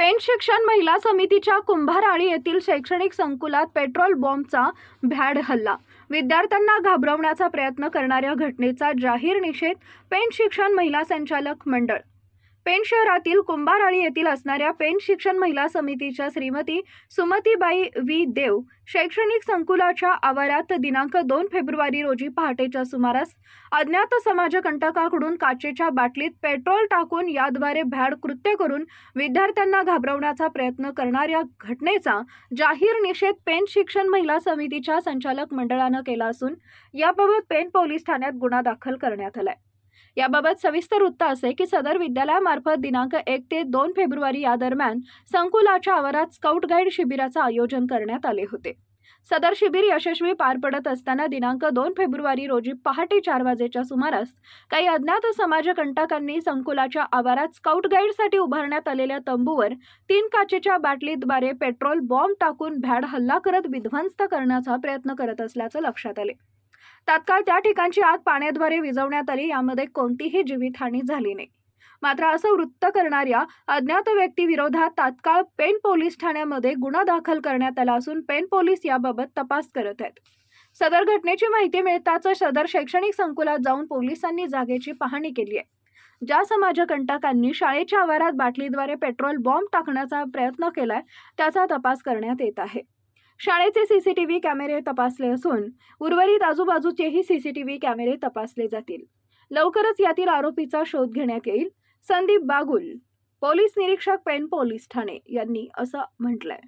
Pen शिक्षण महिला समितीच्या कुंभाराळी येथील शैक्षणिक संकुलात पेट्रोल बॉम्बचा भ्याड हल्ला. विद्यार्थ्यांना घाबरवण्याचा प्रयत्न करणाऱ्या घटनेचा जाहीर निषेध पेन शिक्षण महिला संचालक मंडळ. पेन शहरातील कुंभाराळी येथील असणाऱ्या पेण शिक्षण महिला समितीच्या श्रीमती सुमतीबाई व्ही. देव शैक्षणिक संकुलाच्या आवारात दिनांक दोन फेब्रुवारी रोजी पहाटेच्या सुमारास अज्ञात समाजकंटकाकडून काचेच्या बाटलीत पेट्रोल टाकून याद्वारे भ्याड कृत्य करून विद्यार्थ्यांना घाबरवण्याचा प्रयत्न करणाऱ्या घटनेचा जाहीर निषेध पेन शिक्षण महिला समितीच्या संचालक मंडळानं केला असून याबाबत पेन पोलीस ठाण्यात गुन्हा दाखल करण्यात आलाय. याबाबत सविस्तर वृत्त असे की सदर विद्यालयामार्फत दिनांक एक ते दोन फेब्रुवारी या दरम्यान संकुलाच्या आवारात स्काउट गाईड शिबिराचं आयोजन करण्यात आले होते. सदर शिबिर यशस्वी पार पडत असताना दिनांक दोन फेब्रुवारी रोजी पहाटे चार वाजेच्या सुमारास काही अज्ञात समाजकंटकांनी संकुलाच्या आवारात स्काउट गाईडसाठी उभारण्यात आलेल्या तंबूवर तीन काचेच्या बाटलीद्वारे पेट्रोल बॉम्ब टाकून भ्याड हल्ला करत विध्वंस्त करण्याचा प्रयत्न करत असल्याचं लक्षात आले. तात्काळ त्या ठिकाणची आग पाण्याद्वारे विझवण्यात आली यामध्ये कोणतीही जीवितहानी झाली नाही. मात्र असं वृत्त करणाऱ्या अज्ञात व्यक्तीविरोधात तात्काळ पेन पोलीस ठाण्यामध्ये गुन्हा दाखल करण्यात आला असून पेन पोलीस याबाबत तपास करत आहेत. सदर घटनेची माहिती मिळताच सदर शैक्षणिक संकुलात जाऊन पोलिसांनी जागेची पाहणी केली आहे. ज्या समाजकंटकांनी शाळेच्या आवारात बाटलीद्वारे पेट्रोल बॉम्ब टाकण्याचा प्रयत्न केलाय त्याचा तपास करण्यात येत आहे. शाळेचे सीसीटीव्ही कॅमेरे तपासले असून उर्वरित आजूबाजूचेही सीसीटीव्ही कॅमेरे तपासले जातील. लवकरच यातील आरोपीचा शोध घेण्यात येईल. संदीप बागुल पोलीस निरीक्षक पेन पोलीस ठाणे यांनी असं म्हटलंय.